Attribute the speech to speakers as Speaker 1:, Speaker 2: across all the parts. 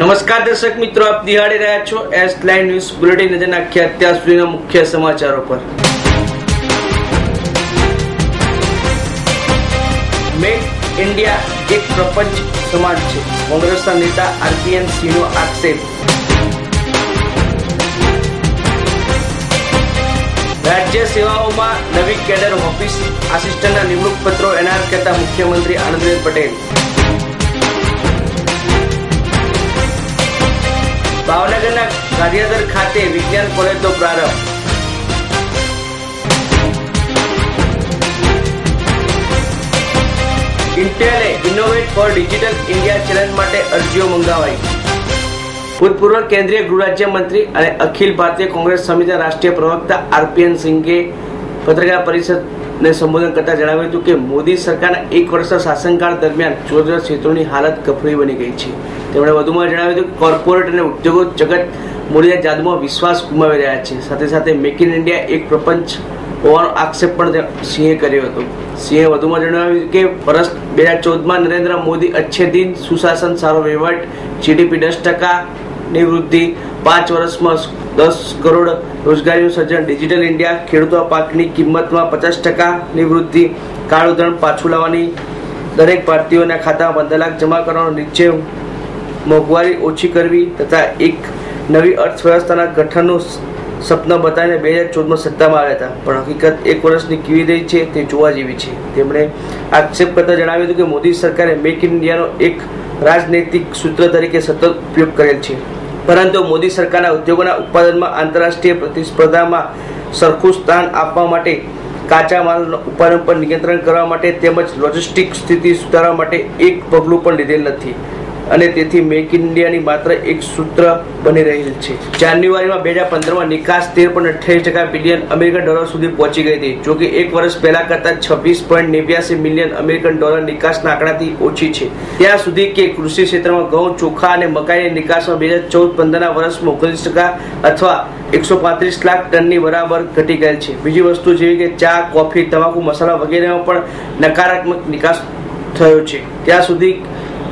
Speaker 1: નમસ્કાર દર્શક મિત્રો, આપ નિહાળી રહ્યા છો એસ લાઈન ન્યૂઝ બુલેટિન નજર નાખીએ અત્યાર સુધીના મુખ્ય સમાચારો પર. મેક ઇન્ડિયા એક પ્રપંચ સમાજ છે. કોંગ્રેસના નેતા આરપીએન સિંહનો આક્ષેપ. રાજ્ય સેવાઓમાં નવી કેડર ઓફિસ. આસિસ્ટન્ટના નિમણૂક પત્રો એનાયત કરતા મુખ્યમંત્રી આનંદબેન પટેલ. ભાવનગરના ગાંધીનગર ખાતે વિજ્ઞાન કોલેજનો પ્રારંભ. ઇન્ટેલે innovate for digital India challenge માટે અરજીઓ મંગાવાઈ. ભૂતપૂર્વ કેન્દ્રીય ગૃહ રાજ્ય મંત્રી અને અખિલ ભારતીય કોંગ્રેસ સમિતિના રાષ્ટ્રીય પ્રવક્તા આરપીએન સિંઘે પત્રકાર પરિષદને સંબોધન કરતા જણાવ્યું હતું કે મોદી સરકારના એક વર્ષના શાસનકાળ દરમિયાન જુદા ક્ષેત્રોની હાલત કફળી બની ગઈ છે. તેમણે વધુમાં જણાવ્યું હતું કે કોર્પોરેટ અને ઉદ્યોગો જગત મોદીના જાદુમાં વિશ્વાસ ગુમાવી રહ્યા છે. સાથે સાથે મેક ઇન ઇન્ડિયા એક પ્રપંચ હોવાનો આક્ષેપ પણ સિંહે કર્યો હતો. સિંહે વધુમાં જણાવ્યું કે વર્ષ બે હજાર ચૌદમાં નરેન્દ્ર મોદી અચ્છે દિન સુશાસન સારો વહીવટ જીડીપી દસ ટકાની વૃદ્ધિ, પાંચ વર્ષમાં દસ કરોડ રોજગારીનું સર્જન. ડિજિટલ ઇન્ડિયા ખેડૂતો પાકની કિંમતમાં પચાસ ટકાની વૃદ્ધિ. કાળું ધન પાછું લાવવાની દરેક ભારતીયોના ખાતામાં પંદર લાખ જમા કરવાનો નિશ્ચય મોંઘવારી ઓછી કરવી તથા એક નવી અર્થવ્યવસ્થાના ગઠનનું સપના બતાવીને બે હજાર ચૌદમાં સત્તામાં આવ્યા હતા. પણ હકીકત એક વર્ષની કેવી રહી છે તે જોવા જેવી છે. તેમણે આક્ષેપ કરતા જણાવ્યું હતું કે મોદી સરકારે મેક ઇન ઇન્ડિયાનો એક રાજનૈતિક સૂત્ર તરીકે સતત ઉપયોગ કરેલ છે. પરંતુ મોદી સરકારના ઉદ્યોગોના ઉત્પાદનમાં આંતરરાષ્ટ્રીય પ્રતિસ્પર્ધામાં સરખું સ્થાન આપવા માટે કાચા માલના ઉત્પાદન પર નિયંત્રણ કરવા માટે તેમજ લોજિસ્ટિક સ્થિતિ સુધારવા માટે એક પગલું પણ લીધેલ નથી. અને તેથી મેક ઇન ઇન્ડિયાની માત્ર એક સૂત્ર બની રહેલ છે. જાન્યુઆરીમાં બે હજાર પંદરમાં નિકાસ તેર પોઈન્ટ અઠ્યાવીસ ટકા બિલિયન અમેરિકન ડોલર સુધી પહોંચી ગઈ હતી, જોકે એક વર્ષ પહેલા કરતાં છવ્વીસ પોઈન્ટ નેવ્યાસી મિલિયન અમેરિકન ડોલર નિકાસના આંકડાથી ઓછી છે. ત્યાં સુધી કે કૃષિ ક્ષેત્રમાં ઘઉં, ચોખા અને મકાઈની નિકાસમાં બે હજાર ચૌદ પંદરના વર્ષમાં ઓગણીસ ટકા અથવા એકસો પાંત્રીસ લાખ ટનની બરાબર ઘટી ગયેલ છે. બીજી વસ્તુ જેવી કે ચા, કોફી, તમાકુ, મસાલા વગેરેમાં પણ નકારાત્મક નિકાસ થયો છે. ત્યાં સુધી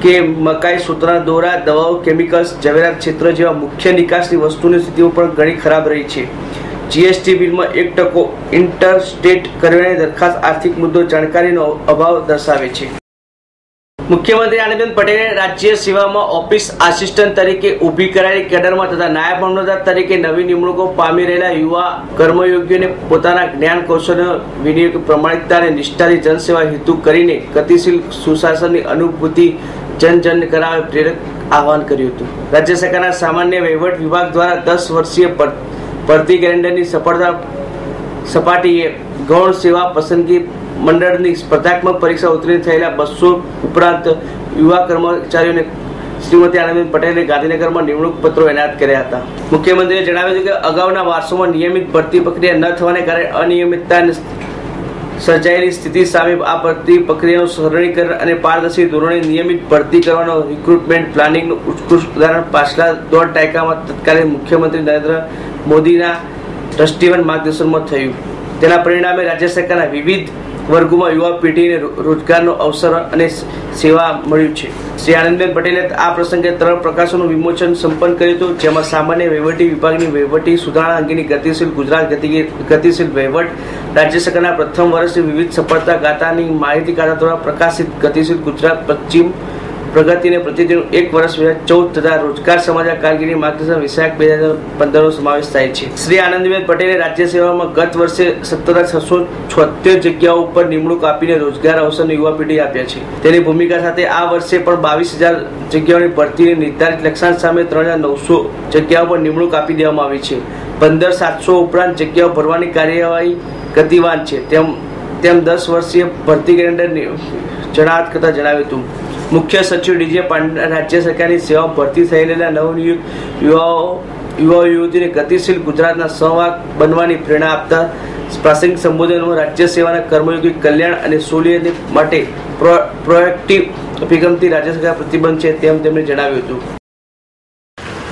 Speaker 1: કે મકાઈ સૂત્રના દોરા, દવાઓ કેમિકલ્સ ઝવેરાત ક્ષેત્ર જેવા મુખ્ય નિકાસની વસ્તુની સ્થિતિઓ પણ ઘણી ખરાબ રહી છે. જીએસટી બિલમાં એક ટકો ઇન્ટર સ્ટેટ કરવાની દરખાસ્ત આર્થિક મુદ્દો જાણકારીનો અભાવ દર્શાવે છે. મુખ્યમંત્રી આનંદબેન પટેલે રાજ્ય સેવામાં ઓફિસ આસિસ્ટન્ટ તરીકે ઊભી કરાયેલી કેડરમાં તથા નાયબ મામલતદાર તરીકે નવી નિમણૂકો પામી રહેલા યુવા કર્મયોગીઓને પોતાના જ્ઞાન કૌશલ્ય, વિનિયોગ પ્રમાણિકતા અને નિષ્ઠાની જનસેવા હેતુ કરીને ગતિશીલ સુશાસનની અનુભૂતિ જન જન કરાવે પ્રેરક આહવાન કર્યું હતું. રાજ્ય સરકારના સામાન્ય વહીવટ વિભાગ દ્વારા દસ વર્ષીય ભરતી કેલેન્ડરની સફળતા સપાટીએ ગૌણ સેવા પસંદગી મંડળની સ્પર્ધાત્મક પરીક્ષા ઉત્તીર્ણ થયેલા બસો ઉપરાંત યુવા કર્મચારીઓને શ્રીમતી આનંદબેન પટેલે ગાંધીનગરમાં નિમણૂક પત્રો એનાયત કર્યા હતા. મુખ્યમંત્રીએ જણાવ્યું છે કે અગાઉના વારસોમાં નિયમિત ભરતી પ્રક્રિયા ન થવાને કારણે અનિયમિતતા સર્જાયેલી સ્થિતિ સામે આ ભરતી પ્રક્રિયાનું સરળીકરણ અને પારદર્શી ધોરણે નિયમિત ભરતી કરવાનો રિક્રુટમેન્ટ પ્લાનિંગનું ઉત્કૃષ્ટ ઉદાહરણ. પાછલા દોઢ દાયકામાં તત્કાલીન મુખ્યમંત્રી નરેન્દ્ર મોદીના દ્રષ્ટિવન માર્ગદર્શનમાં થયું. તેના પરિણામે રાજ્ય સરકારના વિવિધ વર્ગોમાં યુવા પેઢીને રોજગારનો અવસર અને સેવા મળ્યું છે. શ્રી આનંદબેન પટેલે આ પ્રસંગે ત્રણ પ્રકાશોનું વિમોચન સંપન્ન કર્યું હતું, જેમાં સામાન્ય વહીવટી વિભાગની વહીવટી સુધારણા અંગેની ગતિશીલ ગુજરાત ગતિશીલ વહીવટ, રાજ્ય સરકારના પ્રથમ વર્ષની વિવિધ સફળતા ગાથાની માહિતી કાઢા દ્વારા પ્રકાશિત ગતિશીલ ગુજરાત પશ્ચિમ પ્રગતિને પ્રતિદિન એક વર્ષ બે ચૌદ તથા રોજગાર સમાચાર કારગીરી માર્ગદર્શન વિષયક બે હજાર પંદરનો સમાવેશ થાય છે. શ્રી આનંદીબેન પટેલે રાજ્ય સેવામાં ગત વર્ષે સત્તર છસો છોતેર જગ્યાઓ ઉપર નિમણૂક આપીને રોજગાર અવસરની યુવા પેઢી આપ્યા છે. તેની ભૂમિકા સાથે આ વર્ષે પણ બાવીસ હજાર જગ્યાઓની ભરતીની નિર્ધારિત લક્ષ્યાંક સામે ત્રણ હજાર નવસો જગ્યાઓ પર નિમણૂક આપી દેવામાં આવી છે. પંદર સાતસો ઉપરાંત જગ્યાઓ ભરવાની કાર્યવાહી ગતિવાન છે. તેમ તેમ દસ વર્ષીય ભરતી કેલેન્ડર જણાવત કરતા જણાવ્યું હતું. મુખ્ય સચિવ ડીજે પાંડા રાજ્ય સરકારની સેવા ભરતી થયેલા નવનિયુક્ત યુવાઓ યુવા યુવતીને ગતિશીલ ગુજરાતના સહવાગ બનવાની પ્રેરણા આપતા પ્રાસંગિક સંબોધનમાં રાજ્ય સેવાના કર્મયોગી કલ્યાણ અને સોલિયર માટે પ્રોએક્ટિવ અભિગમથી રાજ્ય સરકાર પ્રતિબંધ છે તેમ તેમણે જણાવ્યું હતું.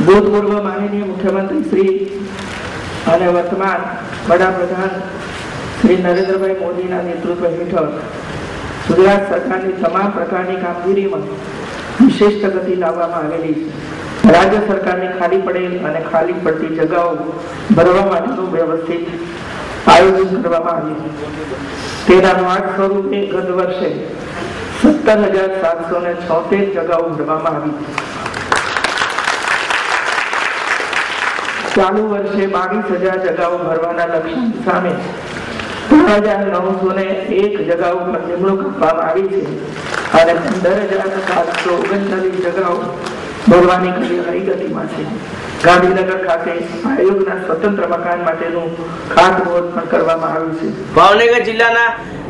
Speaker 2: ભૂતપૂર્વ માનનીય મુખ્યમંત્રી શ્રી અને વર્તમાન વડાપ્રધાન શ્રી નરેન્દ્રભાઈ મોદીના નેતૃત્વ હેઠળ ગુજરાત સરકારની તમામ પ્રકારની કામગીરીમાં વિશિષ્ટ ગતિ લાવવામાં આવેલી છે. રાજ્ય સરકારની ખાલી પડેલ અને ખાલી પડતી જગાઓ ભરવા માટેનું વ્યવસ્થિત આયોજન કરવામાં આવ્યું તેનાનું આઠ સ્વરૂપે ગત વર્ષે સત્તર હજાર સાતસો ને છોતેર જગાઓ ભરવામાં આવી ચાલુ વર્ષે બાવીસ હજાર જગાઓ ભરવાના લક્ષ્યાંક સામે ત્રણ હજાર નવસો ને એક ખાતમુહૂર્ત પણ કરવામાં આવ્યું છે.
Speaker 1: ભાવનગર જિલ્લાના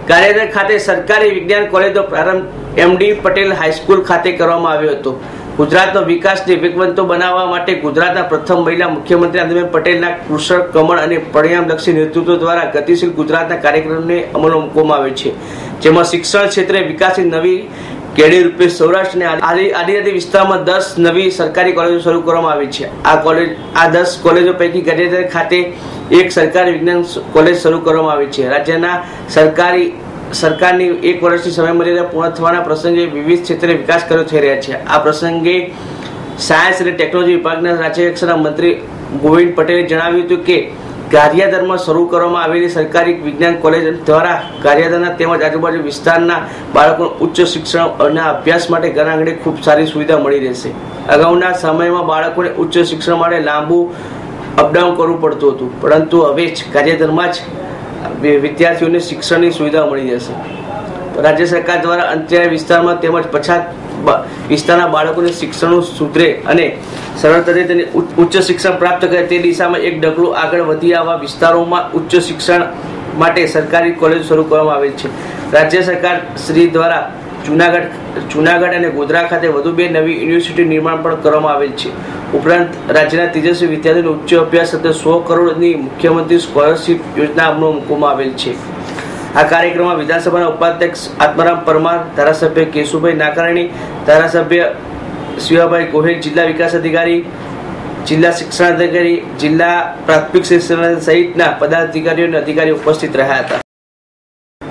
Speaker 1: ગારિયાધાર ખાતે સરકારી વિજ્ઞાન કોલેજનો પ્રારંભ એમડી પટેલ હાઈસ્કૂલ ખાતે કરવામાં આવ્યો હતો. ગુજરાતનો વિકાસને વેગવંતો બનાવવા માટે ગુજરાતના પ્રથમ મહિલા મુખ્યમંત્રી આનંદીબેન પટેલના કુશળ, કમળ અને પરિણામલક્ષી નેતૃત્વ દ્વારા ગતિશીલ ગુજરાતના કાર્યક્રમને અમલમાં મૂકવામાં આવે છે. જેમાં શિક્ષણ ક્ષેત્રે વિકાસની નવી કેડી રૂપે સૌરાષ્ટ્ર અને આદિ- આદિજાતિ વિસ્તારમાં દસ નવી સરકારી કોલેજો શરૂ કરવામાં આવી છે. આ કોલેજ, આ દસ કોલેજો પૈકી ગાંધીનગર ખાતે એક સરકારી વિજ્ઞાન કોલેજ શરૂ કરવામાં આવી છે. રાજ્યના સરકારી સરકારની એક વર્ષની સમયમર્યાદા પૂર્ણ થવાના પ્રસંગે વિવિધ ક્ષેત્રે વિકાસ કર્યો થઈ રહ્યા છે. આ પ્રસંગે સાયન્સ અને ટેકનોલોજી વિભાગના રાજ્યકક્ષાના મંત્રી ગોવિંદ પટેલે જણાવ્યું હતું કે ગારિયાદરમાં શરૂ કરવામાં આવેલી સરકારી વિજ્ઞાન કોલેજ દ્વારા ગારિયાદરના તેમજ આજુબાજુ વિસ્તારના બાળકોને ઉચ્ચ શિક્ષણ અને અભ્યાસ માટે ઘર આંગણે ખૂબ સારી સુવિધા મળી રહેશે. અગાઉના સમયમાં બાળકોને ઉચ્ચ શિક્ષણ માટે લાંબુ અપડાઉન કરવું પડતું હતું. પરંતુ હવે જ ગારિયાદરમાં જ વિદ્યાર્થીઓને શિક્ષણની સુવિધા મળી જશે રાજ્ય સરકાર દ્વારા અંતરિયાળ વિસ્તારમાં તેમજ પછાત વિસ્તારના બાળકોને શિક્ષણનું સુધરે અને સરળતાથી તેને ઉચ્ચ- શિક્ષણ પ્રાપ્ત કરે તે દિશામાં એક ડગલું આગળ વધી આવા વિસ્તારોમાં ઉચ્ચ શિક્ષણ માટે સરકારી કોલેજ શરૂ કરવામાં આવેલ છે. રાજ્ય સરકાર શ્રી દ્વારા જુનાગઢ જુનાગઢ અને ગોધરા ખાતે વધુ બે નવી યુનિવર્સિટી નિર્માણ પણ કરવામાં આવેલ છે. ઉપરાંત, રાજ્યના તેજસ્વી વિદ્યાર્થીઓને ઉચ્ચ અભ્યાસ સાથે સો કરોડની મુખ્યમંત્રી સ્કોલરશીપ યોજના અમલમાં મૂકવામાં આવેલ છે. આ કાર્યક્રમમાં વિધાનસભાના ઉપાધ્યક્ષ આત્મારામ પરમાર, ધારાસભ્ય કેશુભાઈ નાકારાણી, ધારાસભ્ય શિવાભાઈ ગોહિલ, જિલ્લા વિકાસ અધિકારી, જિલ્લા શિક્ષણ અધિકારી જિલ્લા પ્રાથમિક શિક્ષણ સહિતના પદાધિકારીઓ અને અધિકારીઓ ઉપસ્થિત રહ્યા હતા.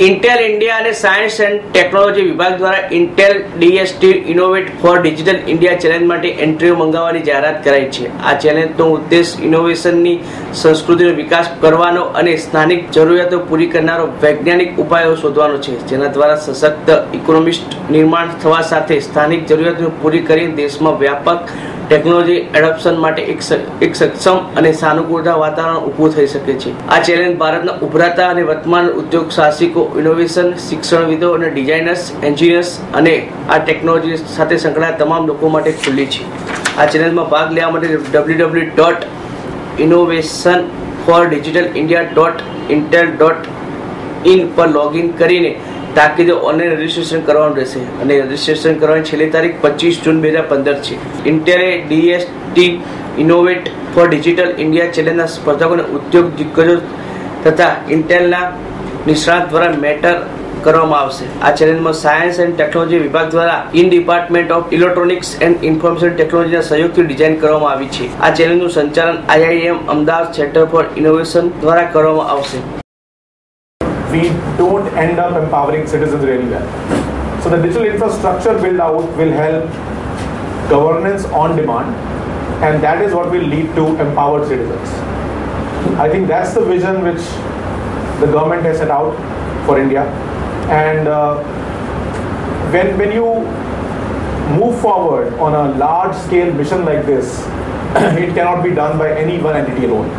Speaker 1: ઇન્ટેલ ઇન્ડિયા અને સાયન્સ એન્ડ ટેકનોલોજી વિભાગ દ્વારા Intel DST innovate for digital India challenge માટે એન્ટ્રીઓ મંગાવવાની જાહેરાત કરાઈ છે. આ ચેલેન્જનો ઉદ્દેશ ઇનોવેશનની સંસ્કૃતિનો વિકાસ કરવાનો અને સ્થાનિક જરૂરિયાતો પૂરી કરનારો વૈજ્ઞાનિક ઉપાયો શોધવાનો છે. જેના દ્વારા સશક્ત ઇકોનોમિસ્ટ નિર્માણ થવા સાથે સ્થાનિક જરૂરિયાતો પૂરી કરી દેશમાં વ્યાપક ટેકનોલોજી એડોપ્શન માટે એક સક્ષમ અને સાનુકૂળતા વાતાવરણ ઊભું થઈ શકે છે. આ ચેલેન્જ ભારતના ઉભરાતા અને વર્તમાન ઉદ્યોગ સાહસિકો ઇનોવેશન શિક્ષણવિદો અને ડિઝાઇનર્સ એન્જિનિયર્સ અને આ ટેકનોલોજી સાથે સંકળાયેલા તમામ લોકો માટે ખુલ્લી છે. આ ચેલેન્જમાં ભાગ લેવા માટે W W dot innovation for digital India dot Intel dot in પર લોગિન કરીને તાકીદે ઓનલાઈન રજીસ્ટ્રેશન કરવાનું રહેશે. અને રજીસ્ટ્રેશન કરવાની છેલ્લી તારીખ પચીસ જૂન બે હજાર પંદર છે. ઇન્ટેલે DST innovate for digital India ચેલેન્જના સ્પર્ધકોને ઉદ્યોગ દિગ્ગજો તથા ઇન્ટેલના નિષ્ણાત દ્વારા મેટર કરવામાં આવશે. આ ચેલેન્જમાં સાયન્સ એન્ડ ટેકનોલોજી વિભાગ દ્વારા in department of electronics and information ટેકનોલોજીના સહયોગથી ડિઝાઇન કરવામાં આવી છે. આ ચેલેન્જનું સંચાલન IIM Ahmedabad centre for innovation દ્વારા કરવામાં આવશે.
Speaker 3: We don't end up empowering citizens really well. So the digital infrastructure build out will help governance on demand, and that is what will lead to empowered citizens. I think that's the vision which the government has set out for India, and uh, when when you move forward on a large scale mission like this, it cannot be done by any one entity alone.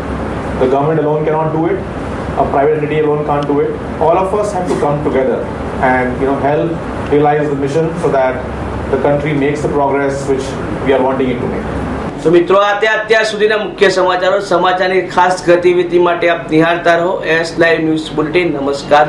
Speaker 3: The government alone cannot do it A private entity alone can't do it. All of us have to come together and you know help realize the mission so that the country makes the progress which we are wanting it to make.
Speaker 1: તો મિત્રો આ ત્યાં અત્યાર સુધીના મુખ્ય સમાચારો સમાચારની ખાસ ગતિવિધિ માટે આપ નિહાળતા રહો એસ લાઈવ ન્યૂઝ બુલેટિન નમસ્કાર